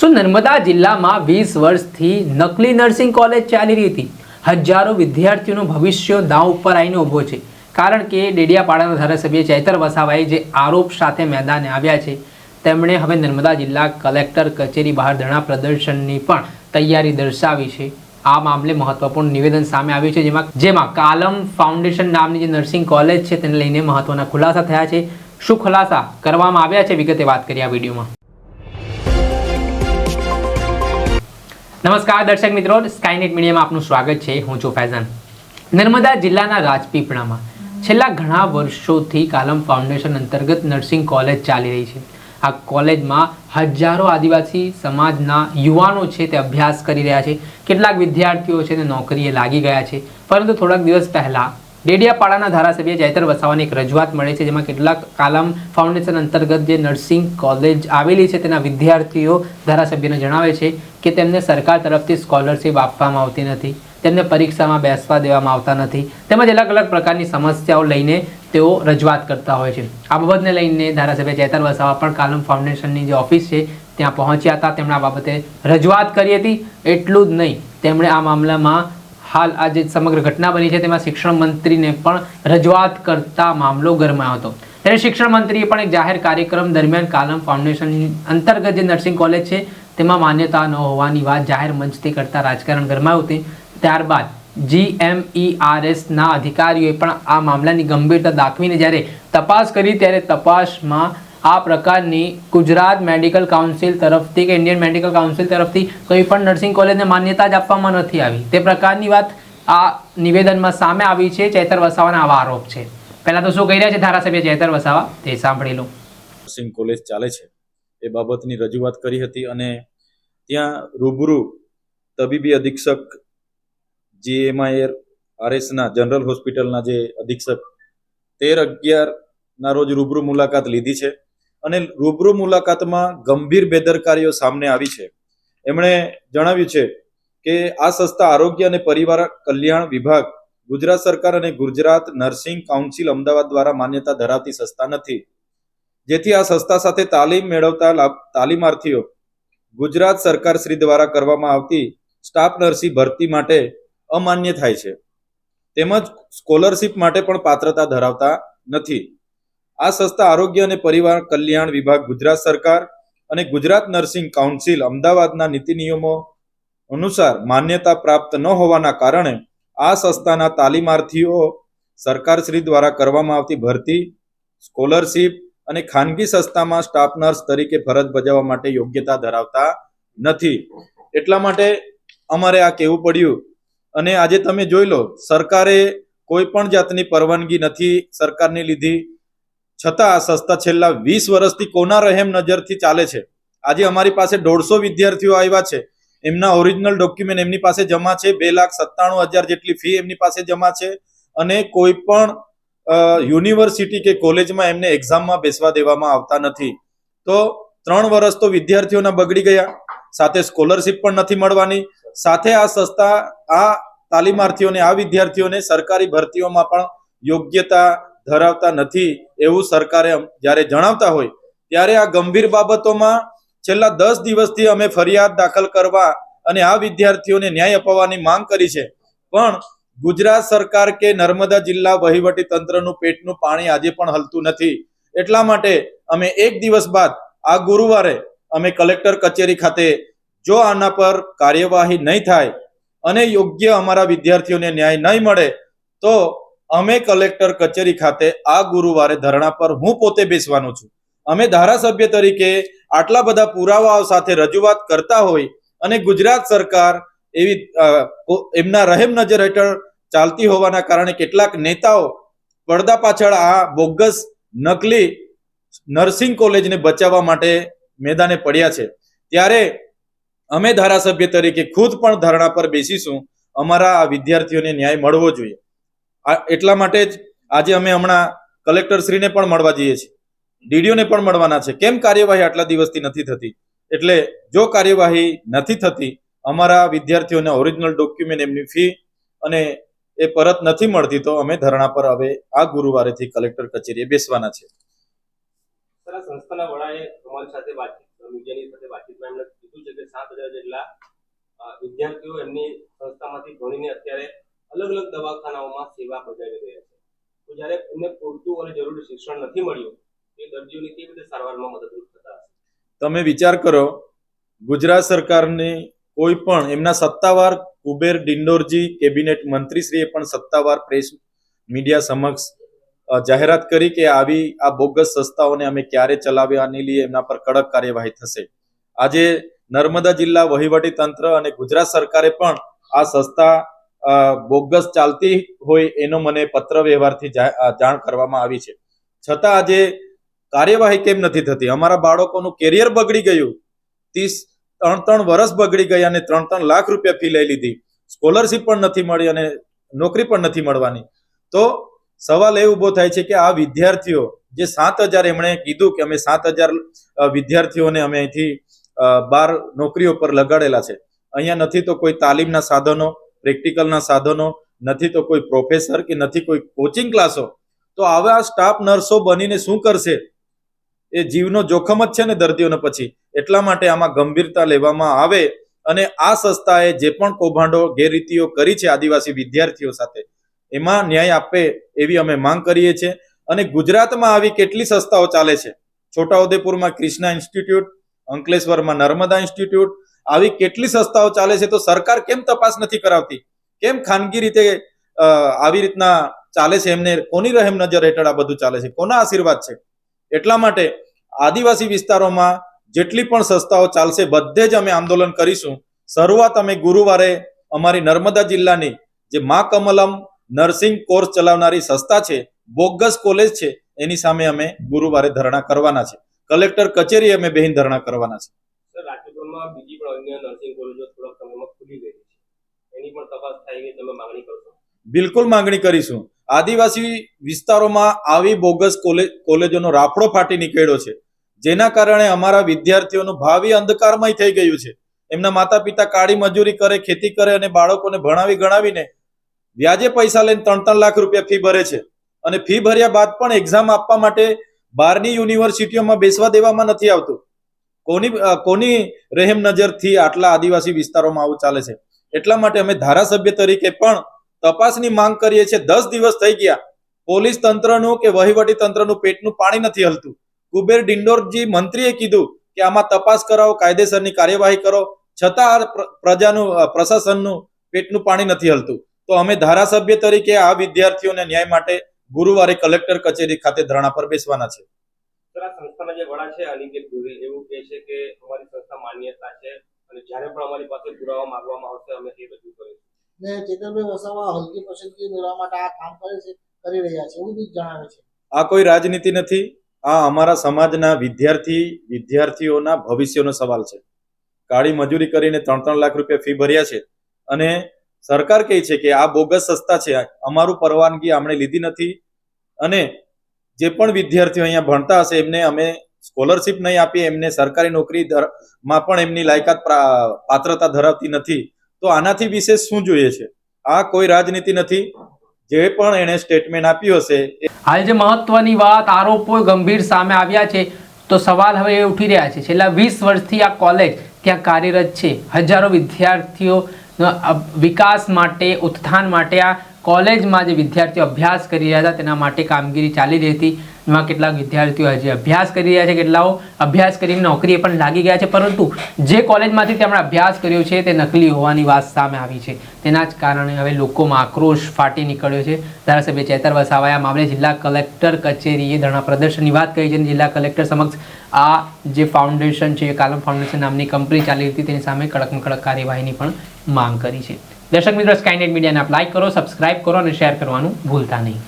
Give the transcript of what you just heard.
શું નર્મદા જિલ્લામાં વીસ વર્ષથી નકલી નર્સિંગ કોલેજ ચાલી રહી હતી? હજારો વિદ્યાર્થીઓનું ભવિષ્ય દાવ ઉપર આવીને ઊભો છે. કારણ કે ડેડિયાપાડાના ધારાસભ્ય ચૈતર વસાવાએ જે આરોપ સાથે મેદાને આવ્યા છે, તેમણે હવે નર્મદા જિલ્લા કલેક્ટર કચેરી બહાર ધરણા પ્રદર્શનની પણ તૈયારી દર્શાવી છે. આ મામલે મહત્વપૂર્ણ નિવેદન સામે આવ્યું છે, જેમાં જેમાં કાલમ ફાઉન્ડેશન નામની જે નર્સિંગ કોલેજ છે, તેને લઈને મહત્વના ખુલાસા થયા છે. શું ખુલાસા કરવામાં આવ્યા છે? વિગતે વાત કરીએ આ વિડીયોમાં. નમસ્કાર દર્શક મિત્રો સ્કાયનેટ મીડિયામાં આપનું સ્વાગત છે. હું છું ફૈઝાન નર્મદા જિલ્લાના રાજપીપળામાં છેલ્લા ઘણા વર્ષોથી કાલમ ફાઉન્ડેશન અંતર્ગત નર્સિંગ કોલેજ ચાલી રહી છે. આ કોલેજમાં હજારો આદિવાસી સમાજના યુવાનો છે તે અભ્યાસ કરી રહ્યા છે. કેટલાક વિદ્યાર્થીઓ છે તે નોકરીએ લાગી ગયા છે. પરંતુ થોડાક દિવસ પહેલા ડેડિયાપાડાના ધારાસભ્ય જયતર વસાવાની એક રજૂઆત મળે છે, જેમાં કેટલાક કાલમ ફાઉન્ડેશન અંતર્ગત જે નર્સિંગ કોલેજ આવેલી છે, તેના વિદ્યાર્થીઓ ધારાસભ્યને જણાવે છે કે તેમને સરકાર તરફથી સ્કોલરશિપ આપવામાં આવતી નથી, તેમને પરીક્ષામાં બેસવા દેવામાં આવતા નથી, તેમજ અલગ અલગ પ્રકારની સમસ્યાઓ લઈને તેઓ રજૂઆત કરતા હોય છે. આ બાબતને લઈને ધારાસભ્ય ચેતર વસાવા પણ કાલમ ફાઉન્ડેશનની જે ઓફિસ છે, ત્યાં પહોંચ્યા હતા. તેમણે આ બાબતે રજૂઆત કરી હતી. એટલું જ નહીં, તેમણે આ મામલામાં હાલ આ જે સમગ્ર ઘટના બની છે તેમાં શિક્ષણ મંત્રીને પણ રજૂઆત કરતા મામલો ગરમાયો હતો. ત્યારે શિક્ષણ મંત્રીએ પણ એક જાહેર કાર્યક્રમ દરમિયાન કાલમ ફાઉન્ડેશન અંતર્ગત જે નર્સિંગ કોલેજ છે તેમાં માન્યતા ન હોવાની વાત જાહેર મંચથી કરતા રાજકારણ ગરમાયું હતું. ત્યારબાદ જીએમઈઆરએસના અધિકારીઓએ પણ આ મામલાની ગંભીરતા દાખવીને જ્યારે તપાસ કરી ત્યારે તપાસમાં આ પ્રકારની ગુજરાત મેડિકલ કાઉન્સિલ તરફથી કે ઇન્ડિયન મેડિકલ કાઉન્સિલ તરફથી કોઈ પણ નર્સિંગ કોલેજને માન્યતા જ આપવામાં નથી આવી. તે પ્રકારની વાત આ નિવેદનમાં સામે આવી છે ચેતર વસાવાના આવા આરોપ છે. પહેલા તો શું કહી રહ્યા છે ધારાસભ્ય ચેતર વસાવા? તે સાંભળી લો. નર્સિંગ કોલેજ ચાલે છે. એ બાબતની રજૂઆત કરી હતી અને ત્યાં રૂબરૂ તબીબી અધિક્ષક જીએમઆઈઆર આરએસના, જનરલ હોસ્પિટલના જે અધિક્ષક, તેર અગિયારના રોજ રૂબરૂ મુલાકાત લીધી છે. અને રૂબરૂ મુલાકાતમાં ગંભીર બેદરકારીઓ સામે આવી છે. એમણે જણાવ્યું છે કે આ સંસ્થા આરોગ્ય અને પરિવાર કલ્યાણ વિભાગ, ગુજરાત સરકાર અને ગુજરાત નર્સિંગ કાઉન્સિલ અમદાવાદ દ્વારા માન્યતા ધરાવતી સંસ્થા નથી. જેથી આ સંસ્થા સાથે તાલીમ મેળવતા તાલીમાર્થીઓ ગુજરાત સરકાર શ્રી દ્વારા કરવામાં આવતી સ્ટાફ નર્સી ભરતી માટે અમાન્ય થાય છે. તેમજ સ્કોલરશિપ માટે પણ પાત્રતા ધરાવતા નથી. આ સંસ્થા આરોગ્ય અને પરિવાર કલ્યાણ વિભાગ ગુજરાત સરકાર અને ગુજરાત નર્સિંગ કાઉન્સિલ અમદાવાદના નીતિ નિયમો અનુસાર માન્યતા પ્રાપ્ત ન હોવાના કારણે આ સંસ્થાના તાલીમાર્થીઓ સરકારશ્રી દ્વારા કરવામાં આવતી ભરતી, સ્કોલરશીપ અને ખાનગી સંસ્થામાં સ્ટાફ નર્સ તરીકે ફરજ બજાવવા માટે યોગ્યતા ધરાવતા નથી. એટલા માટે અમારે આ કહેવું પડ્યું અને આજે તમે જોઈ લો, સરકારે કોઈ પણ જાતની પરવાનગી નથી સરકારની લીધી. છતાં આ સંસ્થા છેલ્લા વીસ વર્ષથી કોના રહેમ નજરથી ચાલે છે. આજે અમારી પાસે દોઢસો વિદ્યાર્થીઓ આવ્યા છે. એમના ઓરિજિનલ ડોક્યુમેન્ટ એમની પાસે જમા છે. બે લાખ સત્તાણું હજાર જેટલી ફી એમની પાસે જમા છે અને કોઈ પણ યુનિવર્સિટી કે કોલેજમાં એમને એક્ઝામમાં બેસવા દેવામાં આવતા નથી. તો ત્રણ વર્ષ તો વિદ્યાર્થીઓના બગડી ગયા. સાથે સ્કોલરશિપ પણ નથી મળવાની. સાથે આ સંસ્થા, આ તાલીમાર્થીઓને, આ વિદ્યાર્થીઓને સરકારી ભરતીઓમાં પણ યોગ્યતા ધરાવતા નથી એવું સરકારે જ્યારે જણાવતા હોય, ત્યારે આ ગંભીર બાબતોમાં છેલ્લા દસ દિવસથી અમે ફરિયાદ દાખલ કરવા અને આ વિદ્યાર્થીઓને ન્યાય અપાવવાની માંગ કરી છે. પણ ગુજરાત સરકાર કે નર્મદા જિલ્લા વહીવટી તંત્રનું પેટનું પાણી આજે પણ હલતું નથી. એટલા માટે અમે એક દિવસ બાદ, આ ગુરુવારે અમે કલેક્ટર કચેરી ખાતે જો આના પર કાર્યવાહી નહીં થાય અને યોગ્ય અમારા વિદ્યાર્થીઓને ન્યાય નહીં મળે, તો અમે કલેક્ટર કચેરી ખાતે આ ગુરુવારે ધરણા પર હું પોતે બેસવાનો છું. અમે ધારાસભ્ય તરીકે આટલા બધા પુરાવાઓ સાથે રજૂઆત કરતા હોય અને ગુજરાત સરકાર એવી એમના રહેમ નજર હેઠળ ચાલતી હોવાના કારણે કેટલાક નેતાઓ પડદા પાછળ આ બોગસ નકલી નર્સિંગ કોલેજને બચાવવા માટે મેદાને પડ્યા છે. ત્યારે અમે ધારાસભ્ય તરીકે ખુદ પણ ધરણા પર બેસીશું. અમારા આ વિદ્યાર્થીઓને ન્યાય મળવો જોઈએ. આ એટલા માટે જ આજે અમે હમણાં કલેક્ટરશ્રીને પણ મળવા જઈએ છીએ. ડીડીઓને પણ મળવાના છે. કેમ કાર્યવાહી આટલા દિવસથી નથી થતી? એટલે જો કાર્યવાહી નથી થતી, અમારા વિદ્યાર્થીઓને ઓરિજિનલ ડોક્યુમેન્ટ એમની ફી અને એ પરત નથી મળતી, તો અમે ધરણા પર હવે આ ગુરુવારેથી કલેક્ટર કચેરીએ બેસવાના છે. સંસ્થાના વડાએ તમારી સાથે વાતચીત મીડિયાની સાથે વાતચીતમાં એમણે કીધું છે જેટલા વિદ્યાર્થીઓ એમની સંસ્થામાંથી ભણીને અત્યારે અલગ અલગ દવાખાનાઓમાં સેવા બજાવી રહ્યા છે. તો જ્યારે એમને પૂરતું અને જરૂરી શિક્ષણ નથી મળ્યું, એ દર્દીઓની કેવી રીતે સારવારમાં મદદરૂપ થતા હશે? તમે વિચાર કરો, ગુજરાત સરકારની કોઈ પણ એમના સત્તાવાર કુબેર ડિંડોરજી કેબિનેટ મંત્રીશ્રીએ પણ સત્તાવાર પ્રેસ મીડિયા સમક્ષ જાહેરાત કરી કે આવી, આ બોગસ સંસ્થાઓને અમે ક્યારે ચલાવવાની લઈએ, એમના પર કડક કાર્યવાહી થશે. આજે નર્મદા જિલ્લા વહીવટી તંત્ર અને ગુજરાત સરકારે પણ આ સંસ્થા બોગસ ચાલતી હોય એનો મને પત્ર વ્યવહારથી જાણ કરવામાં આવી છે. છતાં આજે કાર્યવાહી કેમ નથી થતી? અમારા બાળકોનું કેરિયર બગડી ગયું. ત્રીસ, ત્રણ ત્રણ વર્ષ બગડી ગયા અને ત્રણ ત્રણ લાખ રૂપિયા ફી લઈ લીધી. સ્કોલરશીપ પણ નથી મળી અને નોકરી પણ નથી મળવાની. તો સવાલ એ ઊભો થાય છે કે આ વિદ્યાર્થીઓ, જે સાત હજાર એમણે કીધું કે અમે સાત હજાર વિદ્યાર્થીઓને અમે અહીંથી બાર નોકરીઓ પર લગાડેલા છે. અહીંયા નથી તો કોઈ તાલીમના સાધનો પ્રેક્ટિકલના સાધનો, નથી તો કોઈ પ્રોફેસર કે નથી કોઈ કોચિંગ ક્લાસો. તો આવા સ્ટાફ નર્સો બનીને શું કરશે? એ જીવનો જોખમ જ છે ને દર્દીઓને પછી. એટલા માટે આમાં ગંભીરતા લેવામાં આવે અને આ સંસ્થાએ જે પણ કૌભાંડો, ગેરરીતિઓ કરી છે આદિવાસી વિદ્યાર્થીઓ સાથે, એમાં ન્યાય આપે એવી અમે માંગ કરીએ છીએ. અને ગુજરાતમાં આવી કેટલી સંસ્થાઓ ચાલે છે? છોટાઉદેપુરમાં ક્રિષ્ના ઇન્સ્ટિટ્યૂટ, અંકલેશ્વરમાં નર્મદા ઇન્સ્ટિટ્યૂટ આવી કેટલી સંસ્થાઓ ચાલે છે તો સરકાર કેમ તપાસ નથી કરાવતી? કેમ ખાનગી રીતે આવી રીતના ચાલે છે એમને? કોની રહેમ નજર હેઠળ આ બધું ચાલે છે? કોના આશીર્વાદ છે? એટલા માટે આદિવાસી વિસ્તારોમાં જેટલી પણ સંસ્થાઓ ચાલશે, બધે જ અમે આંદોલન કરીશું. શરૂઆત અમે ગુરુવારે અમારી નર્મદા જિલ્લાની જે મા કમલમ નર્સિંગ કોર્સ ચલાવનારી સંસ્થા છે, બોગસ કોલેજ છે, એની સામે અમે ગુરુવારે ધરણા કરવાના છે. કલેક્ટર કચેરી અમે બહેન ધરણા કરવાના છે. સર બીજી પણ અન્ય નર્સિંગ કોલેજો થોડાક સમયમાં ખુલી ગઈ છે. એની પણ તપાસ થાય એવી તમે માંગણી કરશો બિલકુલ માંગણી કરીશું. આદિવાસી વિસ્તારોમાં આવી બોગસ કોલેજ કોલેજોનો રાફડો ફાટી નીકળ્યો છે. જેના કારણે અમારા વિદ્યાર્થીઓનું ભાવિ અંધકારમય થઈ ગયું છે. એમના માતા પિતા કાળી મજૂરી કરે, ખેતી કરે અને બાળકોને ભણાવી ગણાવીને વ્યાજે પૈસા લઈને ત્રણ ત્રણ લાખ રૂપિયા ફી ભરે છે. અને ફી ભર્યા બાદ પણ એક્ઝામ આપવા માટે બહારની યુનિવર્સિટીઓમાં બેસવા દેવામાં નથી આવતું. કોની કોની રહેમ નજરથી આટલા આદિવાસી વિસ્તારોમાં આવું ચાલે છે? એટલા માટે અમે ધારાસભ્ય તરીકે પણ તપાસની માંગ કરીએ છીએ. દસ દિવસ થઈ ગયા. પોલીસ તંત્રનું કે વહીવટી તંત્રનું પેટનું પાણી નથી હલતું. કુબેર ડિંડોરજી મંત્રીએ કીધું કે આમાં તપાસ કરાવો, કાયદેસરની કાર્યવાહી કરો. છતાં આ પ્ર- પ્રજાનું પ્રશાસનનું પેટનું પાણી નથી હલતું. તો અમે ધારાસભ્ય તરીકે આ વિદ્યાર્થીઓને ન્યાય માટે ગુરુવારે કલેક્ટર કચેરી ખાતે ધરણા પર બેસવાના છે. વડા છે અનિકેત ગોહિલ એવું કહે છે કે અમારી સંસ્થા માન્યતા છે અને જ્યારે પણ અમારી પાસે પુરાવા માંગવામાં આવશે અમે એ રજૂ કરીશું. ને ચેતનભાઈ વસાવા હલકી પસંદગી મેળવવા માટે આ કામ કરે છે કરી રહ્યા છે એવું બી જણાવે છે. આ કોઈ રાજનીતિ નથી આ અમારા સમાજના વિદ્યાર્થી વિદ્યાર્થીઓના ભવિષ્યનો સવાલ છે. કાળી મજૂરી કરીને ત્રણ ત્રણ લાખ રૂપિયા ફી ભર્યા છે અને સરકાર કહે છે કે આ બોગસ સસ્તા છે અમારું પરવાનગી આમણે લીધી નથી અને જે પણ વિદ્યાર્થીઓ અહીંયા ભણતા હશે એમને અમે સ્કોલરશીપ નહીં આપીએ, એમને સરકારી નોકરી માં પણ એમની લાયકાત પાત્રતા ધરાવતી નથી. તો આનાથી વિશેષ શું જોઈએ છે? આ કોઈ રાજનીતિ નથી. જે પણ એણે સ્ટેટમેન્ટ આપ્યું હશે હાલ જે મહત્વની વાત, આરોપો ગંભીર સામે આવ્યા છે, તો સવાલ હવે એ ઉઠી રહ્યા છે. છેલ્લા વીસ વર્ષથી આ કોલેજ ત્યાં કાર્યરત છે. હજારો વિદ્યાર્થીઓ વિકાસ માટે, ઉત્થાન માટે આ કોલેજમાં જે વિદ્યાર્થીઓ અભ્યાસ કરી રહ્યા હતા, તેના માટે કામગીરી ચાલી રહી હતી. એમાં કેટલાક વિદ્યાર્થીઓ હજી અભ્યાસ કરી રહ્યા છે, કેટલાઓ અભ્યાસ કરીને નોકરીએ પણ લાગી ગયા છે, પરંતુ જે કોલેજમાંથી તેમણે અભ્યાસ કર્યો છે, તે નકલી હોવાની વાત સામે આવી છે. તેના જ કારણે હવે લોકોમાં આક્રોશ ફાટી નીકળ્યો છે. ધારાસભ્ય ચેતર વસાવાએ આ મામલે જિલ્લા કલેક્ટર કચેરીએ ધરણા પ્રદર્શનની વાત કરી છે જિલ્લા કલેક્ટર સમક્ષ આ જે ફાઉન્ડેશન છે, કાલમ ફાઉન્ડેશન નામની કંપની ચાલી હતી, તેની સામે કડકમાં કડક કાર્યવાહીની પણ માંગ કરી છે. દર્શક મિત્રો સ્કાયનેટ મીડિયાને આપ લાઇક કરો સબસ્ક્રાઇબ કરો અને શેર કરવાનું ભૂલતા નહીં.